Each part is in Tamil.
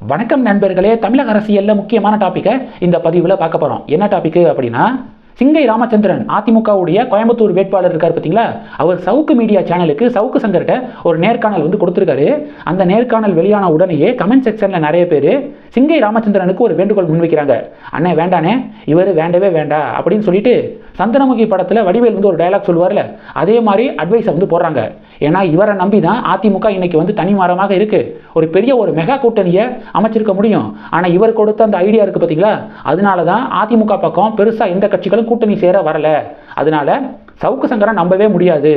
வணக்கம் நண்பர்களே தமிழக அரசியலில் முக்கியமான டாப்பிக்கை இந்த பதிவில் பார்க்க போகிறோம் என்ன டாப்பிக்கு அப்படின்னா சிங்கை ராமச்சந்திரன் அதிமுகவுடைய கோயம்புத்தூர் வேட்பாளர் இருக்கார் பார்த்தீங்களா? அவர் சவுக்கு மீடியா சேனலுக்கு சவுக்கு சங்கர்கிட்ட ஒரு நேர்காணல் வந்து கொடுத்துருக்காரு. அந்த நேர்காணல் வெளியான உடனேயே கமெண்ட் செக்ஷனில் நிறைய பேர் சிங்கை ராமச்சந்திரனுக்கு ஒரு வேண்டுகோள் முன்வைக்கிறாங்க. அண்ணே வேண்டானே இவர் வேண்டவே வேண்டா அப்படின்னு சொல்லிட்டு சந்தனமுகி படத்தில் வடிவேல் வந்து ஒரு டயலாக் சொல்லுவார்ல அதே மாதிரி அட்வைஸை வந்து போடுறாங்க. ஏன்னா இவரை நம்பி தான் அதிமுக இன்னைக்கு வந்து தனிமரமாக இருக்குது ஒரு பெரிய ஒரு மெகா கூட்டணியை அமைச்சிருக்க முடியும். ஆனால் இவர் கொடுத்த அந்த ஐடியா இருக்கு பார்த்தீங்களா அதனால தான் அதிமுக பக்கம் பெருசாக எந்த கட்சிகளும் கூட்டணி சேர வரல. அதனால சவுக்கு சங்கரை நம்பவே முடியாது.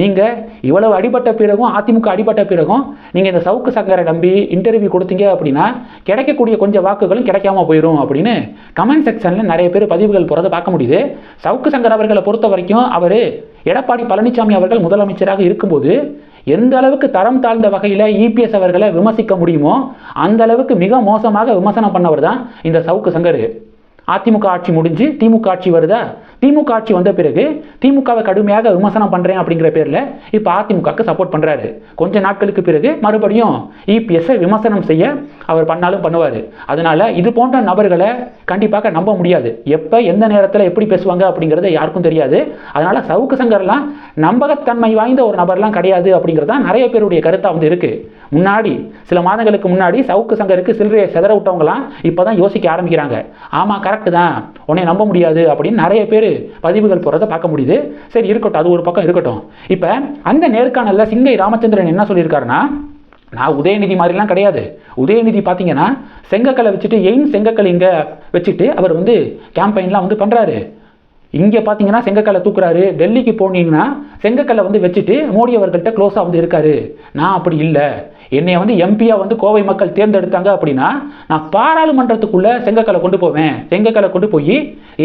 நீங்கள் இவ்வளவு அடிபட்ட பிறகும் அதிமுக அடிபட்ட பிறகும் நீங்கள் இந்த சவுக்கு சங்கரை நம்பி இன்டர்வியூ கொடுத்தீங்க அப்படின்னா கிடைக்கக்கூடிய கொஞ்சம் வாக்குகளும் கிடைக்காம போயிடும் அப்படின்னு கமெண்ட் செக்ஷனில் நிறைய பேர் பதிவுகள் போகிறத பார்க்க முடியுது. சவுக்கு சங்கர் அவர்களை பொறுத்த வரைக்கும் அவர் எடப்பாடி பழனிசாமி அவர்கள் முதலமைச்சராக இருக்கும்போது எந்த அளவுக்கு தரம் தாழ்ந்த வகையில் இபிஎஸ் அவர்களை விமர்சிக்க முடியுமோ அந்த அளவுக்கு மிக மோசமாக விமர்சனம் பண்ணவர் தான் இந்த சவுக்கு சங்கர் அதிமுக ஆட்சி முடிஞ்சு திமுக ஆட்சி வருதா? திமுக ஆட்சி வந்த பிறகு திமுகவை கடுமையாக விமர்சனம் பண்ணுறேன் அப்படிங்கிற பேரில் இப்போ அதிமுகவுக்கு சப்போர்ட் பண்ணுறாரு கொஞ்ச நாட்களுக்கு பிறகு மறுபடியும் இபிஎஸ்ஸை விமர்சனம் செய்ய அவர் பண்ணாலும் பண்ணுவார். அதனால இது போன்ற நபர்களை கண்டிப்பாக நம்ப முடியாது. எப்போ எந்த நேரத்தில் எப்படி பேசுவாங்க அப்படிங்கிறது யாருக்கும் தெரியாது. அதனால சவுக்கு சங்கர்லாம் நம்பகத்தன்மை வாய்ந்த ஒரு நபர்லாம் கிடையாது அப்படிங்கிறது தான் நிறைய பேருடைய கருத்தாக வந்து இருக்குது முன்னாடி சில மாதங்களுக்கு முன்னாடி சவுக்கு சங்கருக்கு சில்லறையை செதற விட்டவங்களாம் இப்போ தான் யோசிக்க ஆரம்பிக்கிறாங்க. ஆமாம் கரெக்டு தான். உன்னை நம்ப முடியாது அப்படின்னு நிறைய பேர் பதிவுகள் போகிறத பார்க்க முடியுது. சரி இருக்கட்டும். அது ஒரு பக்கம் இருக்கட்டும். இப்போ அந்த நேர்காணலில் சிங்கை ராமச்சந்திரன் என்ன சொல்லியிருக்காருன்னா நான் உதயநிதி மாதிரிலாம் கிடையாது. உதயநிதி பார்த்தீங்கன்னா செங்கக்கலை வச்சுட்டு எயின் செங்கக்கல் இங்கே வச்சுட்டு அவர் வந்து கேம்பெயின்லாம் வந்து பண்ணுறாரு இங்கே பார்த்தீங்கன்னா செங்கக்கல்லை தூக்குறாரு. டெல்லிக்கு போனீங்கன்னா செங்கக்கல்லை வந்து வச்சுட்டு மோடி அவர்கள்ட்ட க்ளோஸாக வந்து இருக்காரு. நான் அப்படி இல்லை. என்னை வந்து எம்பியாக வந்து கோவை மக்கள் தேர்ந்தெடுத்தாங்க அப்படின்னா நான் பாராளுமன்றத்துக்குள்ளே செங்கக்கலை கொண்டு போவேன். செங்கக்கலை கொண்டு போய்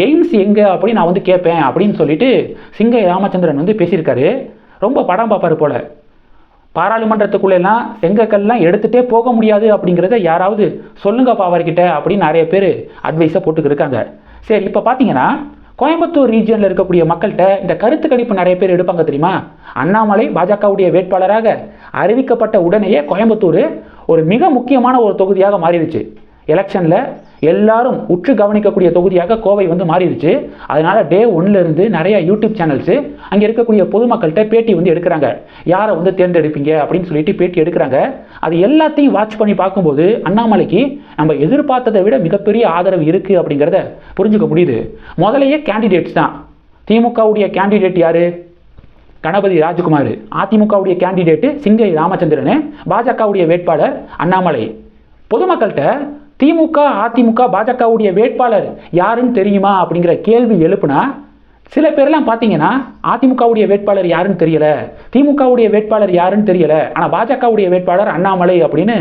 எய்ம்ஸ் எங்கே? அப்படின்னு நான் வந்து கேட்பேன் அப்படின்னு சொல்லிட்டு சிங்கை ராமச்சந்திரன் வந்து பேசியிருக்காரு. ரொம்ப படம் பார்ப்பாரு போல. பாராளுமன்றத்துக்குள்ளெல்லாம் செங்கக்கல்லாம் எடுத்துகிட்டே போக முடியாது அப்படிங்கிறத யாராவது சொல்லுங்கப்பா அவர்கிட்ட அப்படின்னு நிறைய பேர் அட்வைஸை போட்டுக்கிருக்காங்க சரி இப்போ பார்த்தீங்கன்னா கோயம்புத்தூர் ரீஜியனில் இருக்கக்கூடிய மக்கள்கிட்ட இந்த கருத்து கணிப்பு நிறைய பேர் எடுப்பாங்க தெரியுமா? அண்ணாமலை பாஜகவுடைய வேட்பாளராக அறிவிக்கப்பட்ட உடனேயே கோயம்புத்தூர் ஒரு மிக முக்கியமான ஒரு தொகுதியாக மாறிடுச்சு. எலெக்ஷனில் எல்லாரும் உற்று கவனிக்கக்கூடிய தொகுதியாக கோவை வந்து மாறிடுச்சு. அதனால் டே ஒன்லேருந்து நிறைய யூடியூப் சேனல்ஸு அங்கே இருக்கக்கூடிய பொதுமக்கள்கிட்ட பேட்டி வந்து எடுக்கிறாங்க. யாரை வந்து தேர்ந்தெடுப்பீங்க அப்படின்னு சொல்லிட்டு பேட்டி எடுக்கிறாங்க. அது எல்லாத்தையும் வாட்ச் பண்ணி பார்க்கும்போது அண்ணாமலைக்கு நம்ம எதிர்பார்த்ததை விட மிகப்பெரிய ஆதரவு இருக்குது அப்படிங்கிறத புரிஞ்சுக்க முடியுது. முதலையே கேண்டிடேட்ஸ் தான். திமுகவுடைய கேண்டிடேட் யார்? கணபதி ராஜ்குமார். அதிமுகவுடைய கேண்டிடேட்டு சிங்கை ராமச்சந்திரன் பாஜகவுடைய வேட்பாளர் அண்ணாமலை. பொதுமக்கள்கிட்ட திமுக அதிமுக பாஜகவுடைய வேட்பாளர் யாருன்னு தெரியுமா அப்படிங்கிற கேள்வி எழுப்புனா சில பேர்லாம் பார்த்தீங்கன்னா அதிமுகவுடைய வேட்பாளர் யாருன்னு தெரியல திமுகவுடைய வேட்பாளர் யாருன்னு தெரியல ஆனால் பாஜகவுடைய வேட்பாளர் அண்ணாமலை அப்படின்னு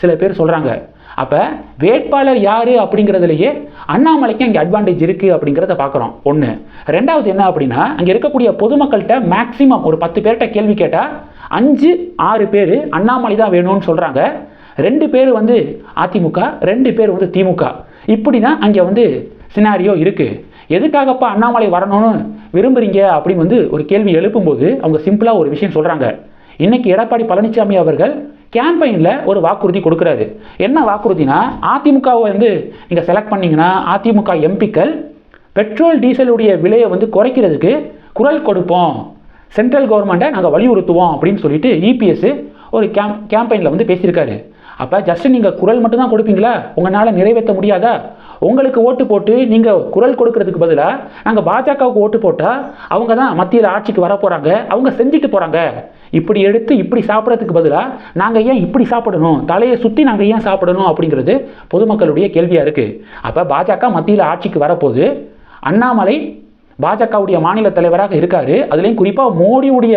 சில பேர் சொல்கிறாங்க அப்போ வேட்பாளர் யார் அப்படிங்கிறதுலையே அண்ணாமலைக்கு அங்கே அட்வான்டேஜ் இருக்குது அப்படிங்கிறத பார்க்குறோம். ஒன்று ரெண்டாவது என்ன அப்படின்னா அங்கே இருக்கக்கூடிய பொதுமக்கள்கிட்ட மேக்ஸிமம் ஒரு பத்து பேர்கிட்ட கேள்வி கேட்டால் அஞ்சு ஆறு பேர் அண்ணாமலை தான் வேணும்னு சொல்கிறாங்க ரெண்டு பேர் வந்து அதிமுக ரெண்டு பேர் வந்து திமுக. இப்படி தான் அங்கே வந்து சினாரியோ இருக்குது எதுக்காகப்பா அண்ணாமலை வரணும்னு விரும்புகிறீங்க அப்படின்னு வந்து ஒரு கேள்வி எழுப்பும்போது அவங்க சிம்பிளாக ஒரு விஷயம் சொல்கிறாங்க இன்றைக்கி எடப்பாடி பழனிசாமி அவர்கள் கேம்பெயினில் ஒரு வாக்குறுதி கொடுக்குறாரு. என்ன வாக்குறுதினா அதிமுகவை வந்து நீங்கள் செலக்ட் பண்ணிங்கன்னா அதிமுக எம்பிக்கள் பெட்ரோல் டீசலுடைய விலையை வந்து குறைக்கிறதுக்கு குரல் கொடுப்போம். சென்ட்ரல் கவர்மெண்ட்டை நாங்கள் வலியுறுத்துவோம் அப்படின்னு சொல்லிட்டு இபிஎஸ் ஒரு கேம் கேம்பெயினில் வந்து பேசியிருக்காரு. அப்போ ஜஸ்ட் நீங்கள் குரல் மட்டும் தான் கொடுப்பீங்களா? உங்களால் நிறைவேற்ற முடியாதா? உங்களுக்கு ஓட்டு போட்டு நீங்கள் குரல் கொடுக்கறதுக்கு பதிலாக நாங்கள் பாஜகவுக்கு ஓட்டு போட்டால் அவங்க தான் மத்தியில் ஆட்சிக்கு வர போகிறாங்க அவங்க செஞ்சுட்டு போகிறாங்க இப்படி எடுத்து இப்படி சாப்பிட்றதுக்கு பதிலாக நாங்கள் ஏன் இப்படி சாப்பிடணும்? தலையை சுற்றி நாங்கள் ஏன் சாப்பிடணும் அப்படிங்கிறது பொதுமக்களுடைய கேள்வியாக இருக்குது அப்போ பாஜக மத்தியில் ஆட்சிக்கு வரப்போகுது அண்ணாமலை பாஜகவுடைய மாநில தலைவராக இருக்காரு. அதுலேயும் குறிப்பாக மோடியுடைய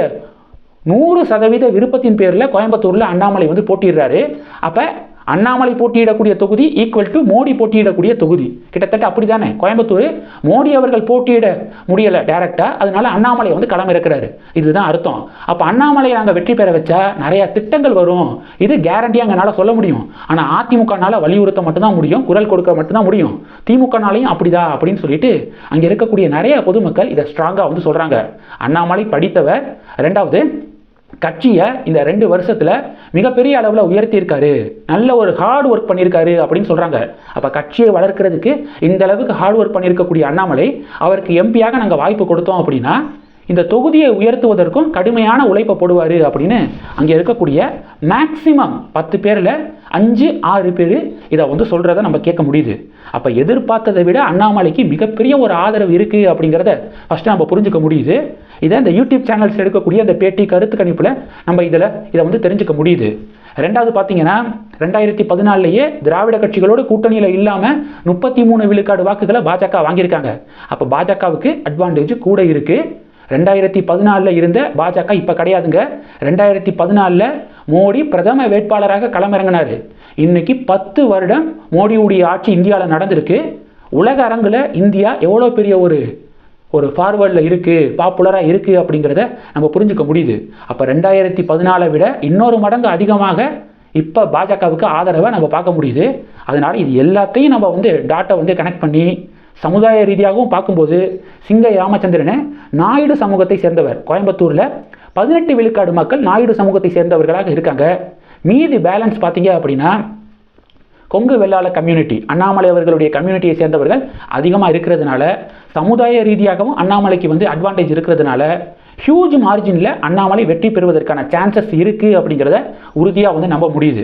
நூறு சதவீத விருப்பத்தின் பேரில் கோயம்புத்தூரில் அண்ணாமலை வந்து போட்டிடுறாரு அப்போ அண்ணாமலை போட்டியிடக்கூடிய தொகுதி ஈக்குவல் டு மோடி போட்டியிடக்கூடிய தொகுதி. கிட்டத்தட்ட அப்படி தானே கோயம்புத்தூர் மோடி அவர்கள் போட்டியிட முடியலை டேரெக்டாக அதனால அண்ணாமலை வந்து களம் இருக்கிறாரு இதுதான் அர்த்தம். அப்போ அண்ணாமலையை நாங்கள் வெற்றி பெற வச்சா நிறையா திட்டங்கள் வரும். இது கேரண்டியாக எங்களால் சொல்ல முடியும். ஆனால் அதிமுகனால் வலியுறுத்த மட்டும்தான் முடியும். குரல் கொடுக்க மட்டும்தான் முடியும். திமுகனாலையும் அப்படிதா அப்படின்னு சொல்லிட்டு அங்கே இருக்கக்கூடிய நிறைய பொதுமக்கள் இதை ஸ்ட்ராங்காக வந்து சொல்கிறாங்க அண்ணாமலை படித்தவர். ரெண்டாவது கட்சியை இந்த ரெண்டு வருஷத்தில் மிகப்பெரிய அளவில் உயர்த்தியிருக்காரு. நல்ல ஒரு ஹார்ட் ஒர்க் பண்ணியிருக்காரு அப்படின்னு சொல்கிறாங்க அப்போ கட்சியை வளர்க்கறதுக்கு இந்த அளவுக்கு ஹார்ட் ஒர்க் பண்ணியிருக்கக்கூடிய அண்ணாமலை அவருக்கு எம்பியாக நாங்கள் வாய்ப்பு கொடுத்தோம் அப்படின்னா இந்த தொகுதியை உயர்த்துவதற்கும் கடுமையான உழைப்பை போடுவார் அப்படின்னு அங்கே இருக்கக்கூடிய மேக்சிமம் பத்து பேரில் அஞ்சு ஆறு பேர் இதை வந்து சொல்கிறத நம்ம கேட்க முடியுது. அப்போ எதிர்பார்த்ததை விட அண்ணாமலைக்கு மிகப்பெரிய ஒரு ஆதரவு இருக்குது அப்படிங்கிறத ஃபஸ்ட்டு நம்ம புரிஞ்சுக்க முடியுது. இதை இந்த யூடியூப் சேனல்ஸ் எடுக்கக்கூடிய அந்த பேட்டி கருத்து கணிப்பில் நம்ம இதில் இதை வந்து தெரிஞ்சுக்க முடியுது. ரெண்டாவது பார்த்தீங்கன்னா ரெண்டாயிரத்தி பதினாலேயே திராவிட கட்சிகளோட கூட்டணியில் இல்லாமல் முப்பத்தி மூணு விழுக்காடு வாக்குகளை பாஜக வாங்கியிருக்காங்க. அப்போ பாஜகவுக்கு அட்வான்டேஜ் கூட இருக்குது ரெண்டாயிரத்தி பதினாலில் இருந்த பாஜக இப்போ கிடையாதுங்க. ரெண்டாயிரத்தி பதினாலில் மோடி பிரதம வேட்பாளராக களமிறங்கினார். இன்னைக்கு பத்து வருடம் மோடியுடைய ஆட்சி இந்தியாவில் நடந்திருக்கு. உலக அரங்கில் இந்தியா எவ்வளோ பெரிய ஒரு ஒரு ஃபார்வர்டில் இருக்குது பாப்புலராக இருக்குது அப்படிங்கிறத நம்ம புரிஞ்சுக்க முடியுது. அப்போ ரெண்டாயிரத்தி பதினாலை விட இன்னொரு மடங்கு அதிகமாக இப்போ பாஜகவுக்கு ஆதரவை நம்ம பார்க்க முடியுது. அதனால் இது எல்லாத்தையும் நம்ம வந்து டாட்டை வந்து கனெக்ட் பண்ணி சமுதாய ரீதியாகவும் பார்க்கும்போது சிங்கை ராமச்சந்திரனை நாயுடு சமூகத்தை சேர்ந்தவர். கோயம்புத்தூரில் பதினெட்டு விழுக்காடு மக்கள் நாயுடு சமூகத்தை சேர்ந்தவர்களாக இருக்காங்க. மீதி பேலன்ஸ் பார்த்தீங்க அப்படின்னா கொங்கு வெள்ளாள கம்யூனிட்டி அண்ணாமலை அவர்களுடைய கம்யூனிட்டியை சேர்ந்தவர்கள் அதிகமாக இருக்கிறதுனால சமுதாய ரீதியாகவும் அண்ணாமலைக்கு வந்து அட்வான்டேஜ் இருக்கிறதுனால ஹியூஜ் மார்ஜினில் அண்ணாமலை வெற்றி பெறுவதற்கான சான்சஸ் இருக்குது அப்படிங்கிறத உறுதியாக வந்து நம்ப முடியுது.